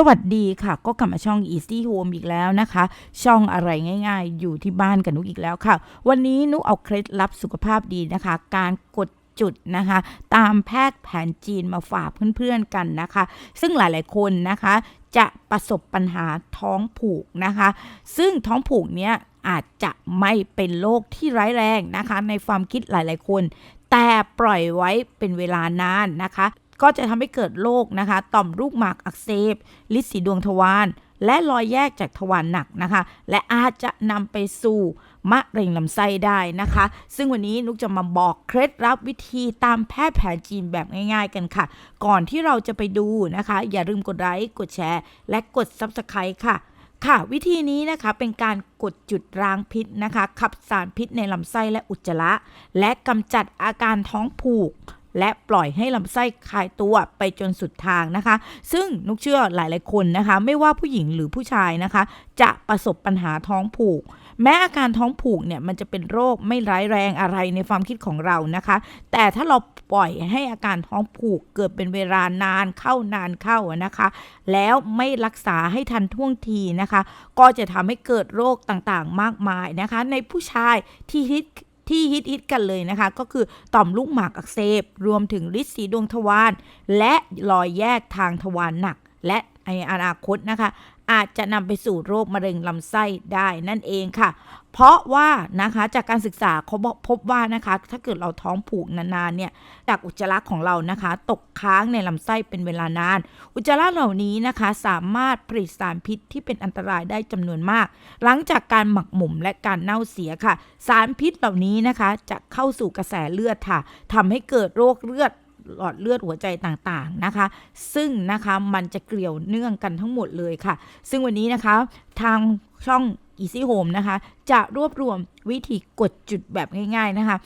สวัสดีค่ะ ก็กลับมาช่อง Easy Home อีกแล้วนะคะ ช่องอะไรง่ายๆ อยู่ที่บ้านกับนุกอีกแล้วค่ะ วันนี้นุกเอาเคล็ดลับสุขภาพดีนะคะ การกดจุดนะคะ ตามแพทย์แผนจีนมาฝากเพื่อนๆกันนะคะ ซึ่งหลายๆคนนะคะ จะประสบปัญหาท้องผูกนะคะ ซึ่งท้องผูกเนี้ยอาจจะไม่เป็นโรคที่ร้ายแรงนะคะ ในความคิดหลายๆคน แต่ปล่อยไว้เป็นเวลานานนะคะ ก็จะทำให้เกิดโรคนะคะ ต่อมลูกหมากอักเสบลิสีดวงทวารและรอยแยกจากทวารหนักนะคะ และอาจจะนำไปสู่มะเร็งลำไส้ได้นะคะ ซึ่งวันนี้นุกจะมาบอกเคล็ดลับวิธีตามแพทย์แผนจีนแบบง่าย ๆ กันค่ะ ก่อนที่เราจะไปดูนะคะ อย่าลืมกดไลค์กดแชร์ และกด Subscribe ค่ะ ค่ะ วิธีนี้นะคะเป็นการกดจุดร้างพิษนะคะ ขับสารพิษในลำไส้และอุจจาระ และกำจัดอาการท้องผูก และปล่อยให้ลำไส้คลายตัวไปจนสุดทางนะคะ ซึ่งนุกเชื่อหลาย ๆ คนนะคะ ไม่ว่าผู้หญิงหรือผู้ชายนะคะ จะประสบปัญหาท้องผูก แม้อาการท้องผูกเนี่ยมันจะเป็นโรคไม่ร้ายแรงอะไรในความคิดของเรานะคะ แต่ถ้าเราปล่อยให้อาการท้องผูกเกิดเป็นเวลานานเข้านานเข้านะคะ แล้วไม่รักษาให้ทันท่วงทีนะคะ ก็จะทำให้เกิดโรคต่างๆ มากมายนะคะ ในผู้ชายที่ฮิต ที่ฮิตฮิตกันเลยนะคะ ก็คือต่อมลูกหมากอักเสบ รวมถึงฤทธิ์สีดวงทวารและรอยแยกทางทวารหนัก และในอนาคตนะคะ อาจจะนำไปสู่โรคมะเร็งลำไส้ได้นั่นเองค่ะ เพราะว่านะคะจากการศึกษาเขาพบว่านะคะ ถ้าเกิดเราท้องผูกนานๆเนี่ยจากอุจจาระของเรานะคะ ตกค้างในลำไส้เป็นเวลานาน อุจจาระเหล่านี้นะคะ สามารถผลิตสารพิษที่เป็นอันตรายได้จำนวนมาก หลังจากการหมักหมมและการเน่าเสียค่ะ สารพิษเหล่านี้นะคะ จะเข้าสู่กระแสเลือดค่ะทำให้เกิดโรคเลือด หลอดเลือดหัวใจต่างๆนะคะ ซึ่งนะคะมันจะเกี่ยวเนื่องกันทั้งหมดเลยค่ะ ซึ่งวันนี้นะคะทางช่อง Easy Home นะคะ จะรวบรวมวิธีกดจุดแบบง่ายๆนะคะ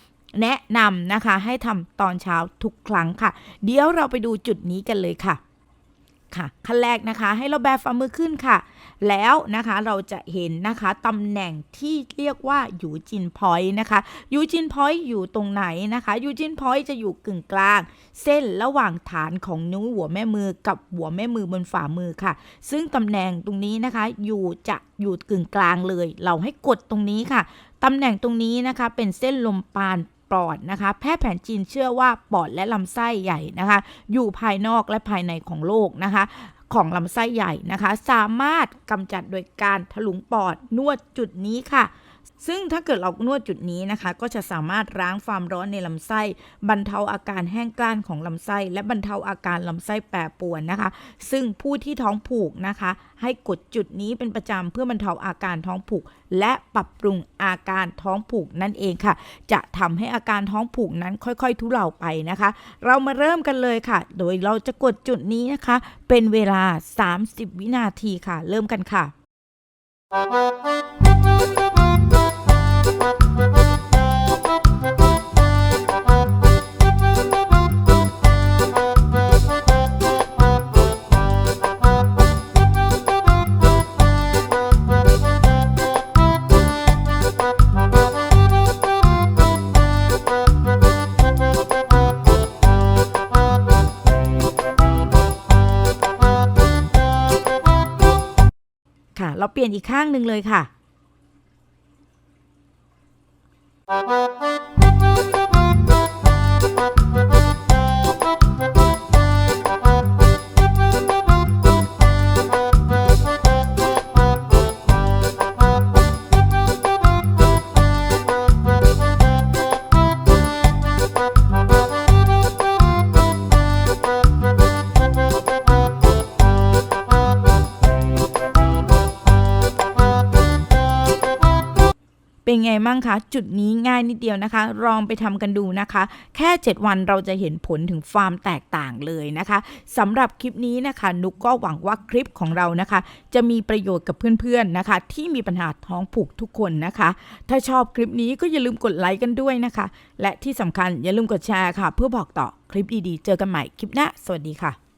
แนะนำนะคะให้ทำตอนเช้าทุกครั้งค่ะ เดี๋ยวเราไปดูจุดนี้กันเลยค่ะ ค่ะ ขั้นแรกนะคะ ให้เราแบฝ่ามือขึ้นค่ะ แล้วนะคะเราจะเห็นนะคะตำแหน่งที่เรียกว่ายูจินพอยต์นะคะยูจินพอยต์อยู่ตรงไหนนะคะยูจินพอยต์จะอยู่กึ่งกลาง เส้นระหว่างฐานของนิ้วหัวแม่มือกับหัวแม่มือบนฝ่ามือค่ะ ซึ่งตำแหน่งตรงนี้นะคะอยู่จะอยู่กึ่งกลางเลย เราให้กดตรงนี้ค่ะตำแหน่งตรงนี้นะคะเป็นเส้นลมปาน ปอดนะคะ แพทย์แผนจีนเชื่อว่าปอดและลำไส้ใหญ่นะคะ อยู่ภายนอกและภายในของโลกนะคะของลำไส้ใหญ่นะคะ สามารถกำจัดโดยการถลุงปอดนวดจุดนี้ค่ะ ซึ่งถ้าเกิดเรานวดจุดนี้นะคะ ก็จะสามารถล้างความร้อนในลำไส้ บรรเทาอาการแห้งกร้านของลำไส้ และบรรเทาอาการลำไส้แปรปรวนนะคะ ซึ่งผู้ที่ท้องผูกนะคะ ให้กดจุดนี้เป็นประจำเพื่อบรรเทาอาการท้องผูก และปรับปรุงอาการท้องผูกนั่นเองค่ะ จะทำให้อาการท้องผูกนั้นค่อยๆ ทุเลาไปนะคะ เรามาเริ่มกันเลยค่ะ โดยเราจะกดจุดนี้นะคะ เป็นเวลา 30 วินาทีค่ะ เริ่มกันค่ะ ค่ะ เราเปลี่ยนอีกข้างหนึ่งเลยค่ะ Bye. เป็นไงมั่งคะ จุดนี้ง่ายนิดเดียวนะคะ ลองไปทำกันดูนะคะ แค่ 7 วันเราจะเห็นผลถึงความแตกต่างเลยนะคะสำหรับคลิปนี้นะคะ นุกก็หวังว่าคลิปของเรานะคะ จะมีประโยชน์กับเพื่อนๆนะคะ ที่มีปัญหาท้องผูกทุกคนนะคะ ถ้าชอบคลิปนี้ก็อย่าลืมกดไลค์กันด้วยนะคะ และที่สำคัญอย่าลืมกดแชร์ค่ะ เพื่อบอกต่อคลิปดีๆ เจอกันใหม่คลิปหน้าสวัสดีค่ะ